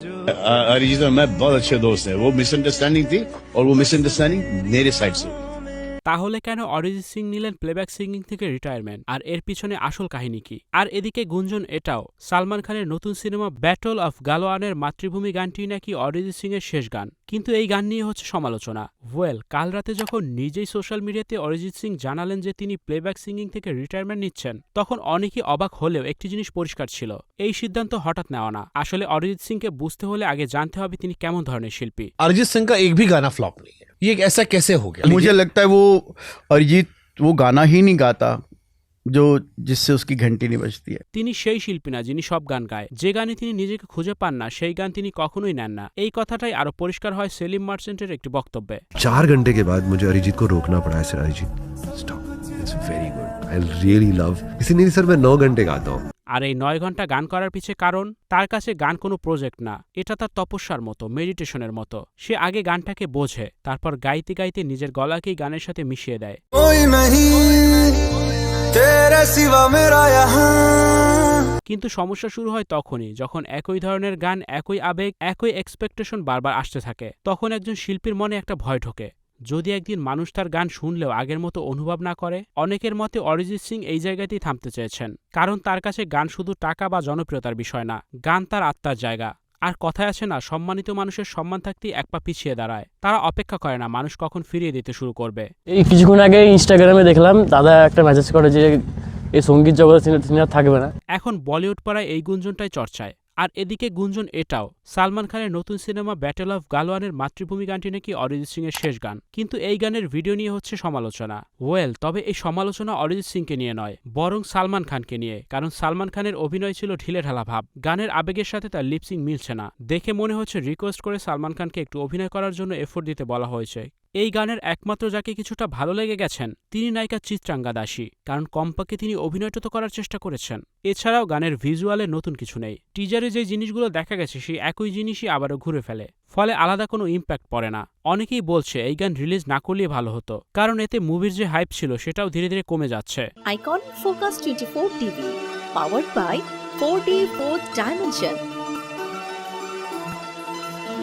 अरिजीत और मैं बहुत अच्छे दोस्त हैं वो मिसअंडरस्टैंडिंग थी और वो मिसअंडरस्टैंडिंग मेरे साइड से हुई। তাহলে কেন অরিজিৎ সিং নিলেন প্লেব্যাক সিঙ্গিং থেকে রিটায়ারমেন্ট আর এর পিছনে আসল কাহিনী কি আর এদিকে গুঞ্জন এটাও সালমান খানের নতুন সিনেমা ব্যাটল অফ গালোয়ানের মাতৃভূমি গানটি নাকি অরিজিৎ সিং এর শেষ গান কিন্তু এই গান নিয়ে হচ্ছে সমালোচনা ওয়েল কাল রাতে যখন নিজেই সোশ্যাল মিডিয়াতে অরিজিৎ সিং জানালেন যে তিনি প্লেব্যাক সিঙ্গিং থেকে রিটায়ারমেন্ট নিচ্ছেন তখন অনেকেই অবাক হলেও একটি জিনিস পরিষ্কার ছিল এই সিদ্ধান্ত হঠাৎ নেওয়া না আসলে অরিজিৎ সিংকে বুঝতে হলে আগে জানতে হবে তিনি কেমন ধরনের শিল্পী अरिजीत सिंह का एक भी गाना फ्लॉप नहीं है ये ऐसा कैसे हो गया मुझे लगता है वो अरिजीत वो गाना ही नहीं गाता जो जिससे उसकी घंटी नहीं बजती है তিনি সেই শিল্পী না যিনি সব গান গায় যে গানে তিনি নিজেকে খুঁজে পান না সেই গান তিনি কখনোই নেন না এই কথাটাই আরো পরিষ্কার হয় সেলিম মার্চেন্টের একটি বক্তব্যে चार घंटे के बाद मुझे अरिजीत को रोकना पड़ा है sir Arijit stop it's very good I really love इसी नहीं सर मैं नौ घंटे गाता हूँ আর এই নয় ঘন্টা গান করার পিছে কারণ তার কাছে গান কোনো প্রজেক্ট না এটা তার তপস্যার মতো মেডিটেশনের মতো সে আগে গানটাকে বোঝে তারপর গাইতে গাইতে নিজের গলাকেই গানের সাথে মিশিয়ে দেয় কিন্তু সমস্যা শুরু হয় তখনই যখন একই ধরনের গান একই আবেগ একই এক্সপেকটেশন বারবার আসতে থাকে। তখন একজন শিল্পীর মনে একটা ভয় ঢোকে। যদি একদিন মানুষ তার গান শুনলেও আগের মতো অনুভব না করে অনেকের মতে অরিজিৎ সিং এই জায়গাতেই থামতে চেয়েছেন। কারণ তার কাছে গান শুধু টাকা বা জনপ্রিয়তার বিষয় না গান তার আত্মার জায়গা। আর কথায় আছে না সম্মানিত মানুষের সম্মান থাকতেই এক পা পিছিয়ে দাঁড়ায়। তারা অপেক্ষা করে না মানুষ কখন ফিরিয়ে দিতে শুরু করবে। এই কিছুক্ষণ আগে ইনস্টাগ্রামে দেখলাম দাদা একটা মেসেজ করে যে এই সংগীত জগতে সিনেমা থাকবে না। এখন বলিউড পাড়ায় এই গুঞ্জনটাই চর্চায়। আর এদিকে গুঞ্জন এটাও, সালমান খানের নতুন সিনেমা ব্যাটেল অফ গালোয়ানের মাতৃভূমি গানটি নাকি অরিজিৎ সিং এর শেষ গান। কিন্তু এই গানের ভিডিও নিয়ে হচ্ছে সমালোচনা। ওয়েল, তবে এই সমালোচনা অরিজিৎ সিংকে নিয়ে নয়, বরং সালমান খানকে নিয়ে, কারণ সালমান খানের অভিনয় ছিল ঢিলে ঢালা ভাব। গানের আবেগের সাথে তার লিপসিং মিলছে না। দেখে মনে হচ্ছে রিকোয়েস্ট করে সালমান খানকে একটু অভিনয় করার জন্য এফোর্ট দিতে বলা হয়েছে। এই গানের একমাত্র যাকে কিছুটা ভালো লেগে গেছেন তিনি নায়িকা চিত্রাঙ্গা দাসী কারণ কম্পাকে তিনি অভিনয়টা তো করার চেষ্টা করেছেন। এছাড়াও গানের ভিজুয়ালে নতুন কিছু নেই। টিজারে যে জিনিসগুলো দেখা গেছে সেই একই জিনিসই আবারও ঘুরে ফেলে। ফলে আলাদা কোনো ইম্প্যাক্ট পড়ে না। অনেকেই বলছে এই গান রিলিজ না করলেই ভালো হতো। কারণ এতে মুভির যে হাইপ ছিল সেটাও ধীরে ধীরে কমে যাচ্ছে। Icon focus twenty four TV powered by four D fourth dimension